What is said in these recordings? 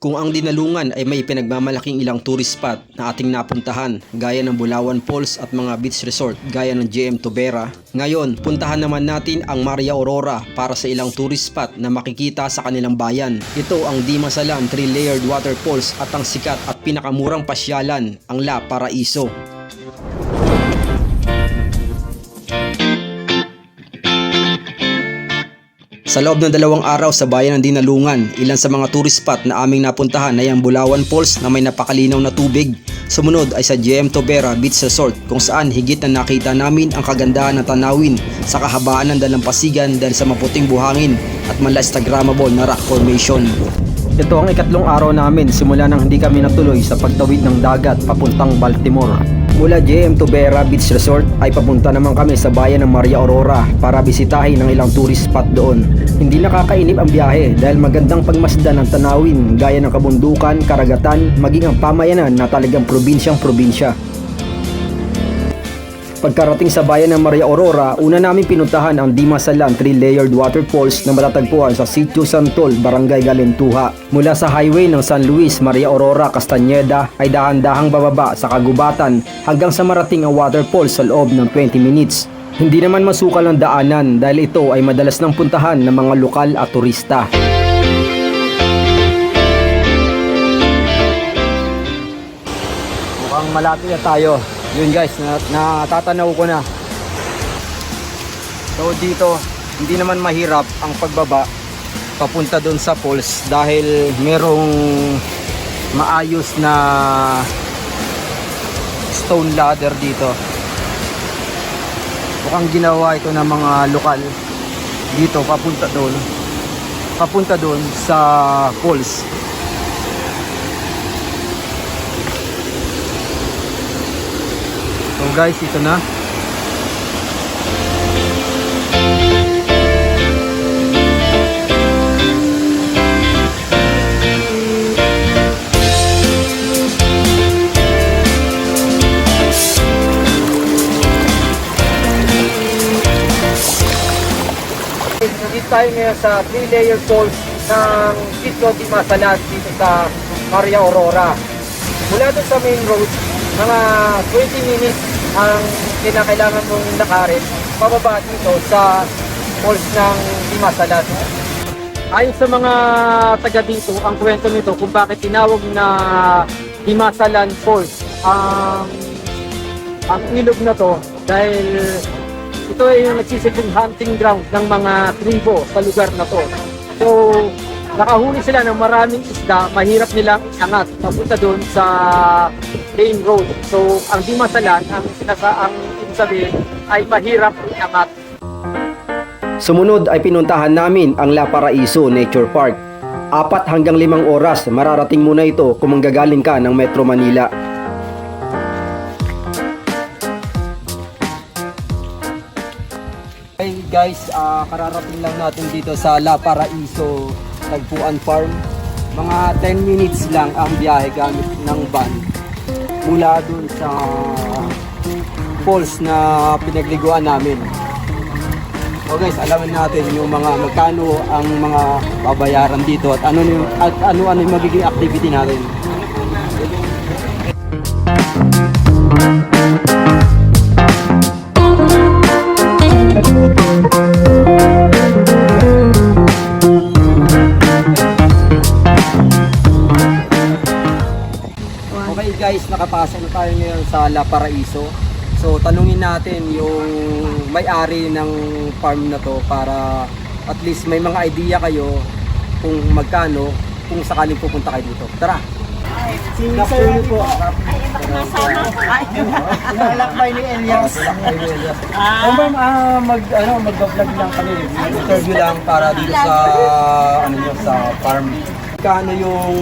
Kung ang dinalungan ay may pinagmamalaking ilang tourist spot na ating napuntahan gaya ng Bulawan Falls at mga beach resort gaya ng JM Tubera, ngayon puntahan naman natin ang Maria Aurora para sa ilang tourist spot na makikita sa kanilang bayan. Ito ang Di Masalan 3-layered waterfalls at ang sikat at pinakamurang pasyalan, ang La Paraiso. Sa loob ng dalawang araw sa bayan ng Dinalungan, ilan sa mga tourist spot na aming napuntahan ay ang Bulawan Falls na may napakalinaw na tubig. Sumunod ay sa JM Tobera Beach Resort kung saan higit na nakita namin ang kagandahan ng tanawin sa kahabaan ng dalampasigan dahil sa maputing buhangin at mala Instagrammable na rock formation. Ito ang ikatlong araw namin simula nang hindi kami natuloy sa pagtawid ng dagat papuntang Baltimore. Mula JM Tubera Beach Resort ay papunta naman kami sa bayan ng Maria Aurora para bisitahin ang ilang tourist spot doon. Hindi nakakainip ang biyahe dahil magandang pagmasdan ng tanawin gaya ng kabundukan, karagatan, maging ang pamayanan na talagang probinsyang probinsya. Pagkarating sa bayan ng Maria Aurora, una namin pinuntahan ang Dimasalan 3-layered waterfalls na matatagpuan sa Sitio Santol, Barangay Galentuha. Mula sa highway ng San Luis, Maria Aurora, Castañeda ay dahan-dahang bababa sa kagubatan hanggang sa marating ang waterfalls sa loob ng 20 minutes. Hindi naman masukal ang daanan dahil ito ay madalas ng puntahan ng mga lokal at turista. Mukhang malapit na tayo. Yun guys, na, natatanaw ko na. So dito, hindi naman mahirap ang pagbaba papunta doon sa falls dahil merong maayos na stone ladder dito. Mukhang ginawa ito ng mga lokal dito papunta doon. Papunta doon sa falls. So guys, ito na. Nandito tayo ngayon sa 3-layer falls ng Sitio di Masalan dito sa Maria Aurora. Mula doon sa main road, mga 20 minutes ang kinakailangan mong lakarin pababa dito sa falls ng Dimasalan. Ayon sa mga taga dito, ang kwento nito kung bakit tinawag na Dimasalan Falls ang ang ilog na to dahil ito ay yung nagsisibing hunting ground ng mga tribo sa lugar na to. So, nakahuli sila ng maraming isda, mahirap nilang iangat papunta doon sa main road. So, ang di masalan, ang sinasa ang sabihin ay mahirap iangat. Sumunod ay pinuntahan namin ang La Paraiso Nature Park. Apat hanggang limang oras mararating muna ito kung manggagaling ka ng Metro Manila. Hey guys, ah, kararating lang natin dito sa La Paraiso Tagpuan Farm. Mga 10 minutes lang ang biyahe gamit ng van mula dun sa falls na pinagliguan namin. So guys, alamin natin yung mga magkano ang mga babayaran dito at ano yung, at ano ano yung magiging activity natin. Guys, nakapasok na tayo ngayon sa La Paraiso. So tanungin natin yung may-ari ng farm na to para at least may mga idea kayo kung magkano kung sakaling pupunta kayo dito. Tara! Si Sir po. Lalakbay ni Elias. Oh, ma'am, ah, mag ano, mag-vlog lang kami. Interview lang para dito sa ano nyo, sa farm. Kano yung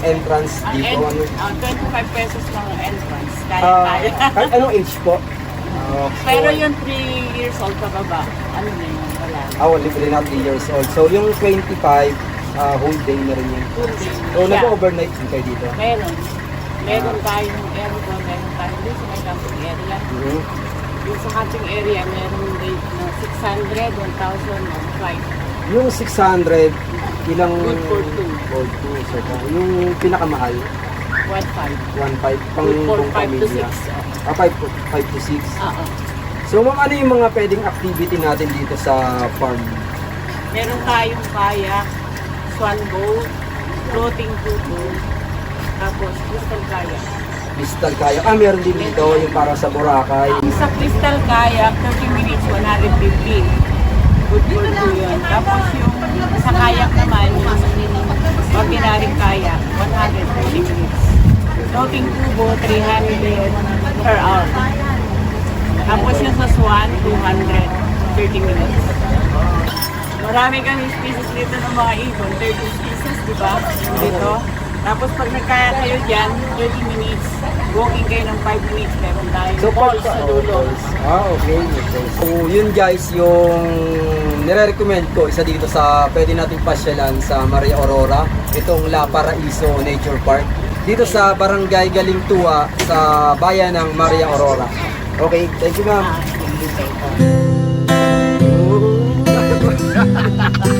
entrance dito? Ano? Ah, 25 pesos lang ang entrance. Kaya Ah, kaya. kahit anong age po? Ah, Pero yung 3 years old pa baba, ano na yun, wala. Ah, oh, libre na 3 years old. So, yung 25, ah, whole day na rin yun. So, Yeah. nag-overnight din kayo dito? Meron. Meron tayong aircon, meron tayong dito sa may camping area. Mhm. Yung sa camping area, meron rate na 600, 1,000, 1,500. Yung 600, ilang... Good for two. Gold two. So, yung pinakamahal, 1.5. 1.5 pang Good for pang 5 to 6. pamilya. Ah, 5, to- 5 to 6. Oo. So, ma'am, ano yung mga pwedeng activity natin dito sa farm? Meron tayong kayak, swan boat, floating tutu, tapos crystal kayak. Crystal kayak. Ah, meron din dito yung para sa Boracay. Ang sa crystal kayak, 30 minutes, 150. Good for two yun. Tapos yung sa kayak naman, ordinary kayak, 140 minutes. Floating tubo, 300 per hour. Tapos yung sa swan, 230 minutes. Marami kami species dito ng mga ibon, 30 species, di ba? Dito. Tapos pag nagkaya kayo dyan, 30 minutes, walking kayo ng 5 minutes, meron tayo. So, Falls pag- sa dulo. Ah, okay. okay. So, yun guys, yung nire-recommend ko, isa dito sa pwede nating pasyalan sa Maria Aurora, itong La Paraiso Nature Park. Dito sa Barangay Galingtua sa bayan ng Maria Aurora. Okay, thank you ma'am.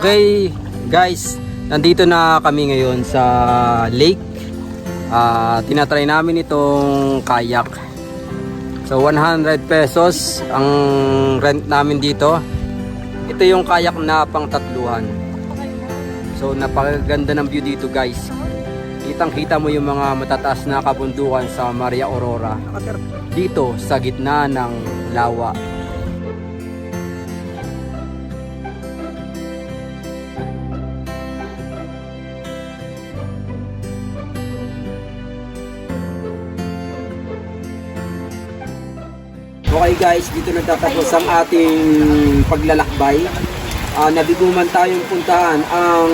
Okay, guys, nandito na kami ngayon sa lake. Ah, tinatry namin itong kayak. So 100 pesos ang rent namin dito. Ito yung kayak na pang tatluhan. So napakaganda ng view dito, guys. kitang-kita mo yung mga matataas na kabundukan sa Maria Aurora dito sa gitna ng lawa. Okay guys, dito nagtatapos ang ating paglalakbay. Ah, nabiguman tayong puntahan ang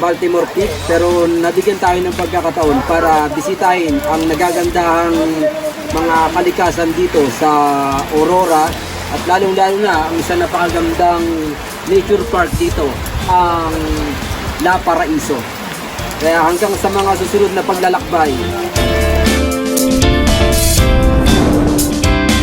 Baltimore Peak pero nabigyan tayo ng pagkakataon para bisitahin ang nagagandahang mga kalikasan dito sa Aurora at lalong-lalo na ang isa napakagandang nature park dito, ang La Paraiso. Kaya hanggang sa mga susunod na paglalakbay,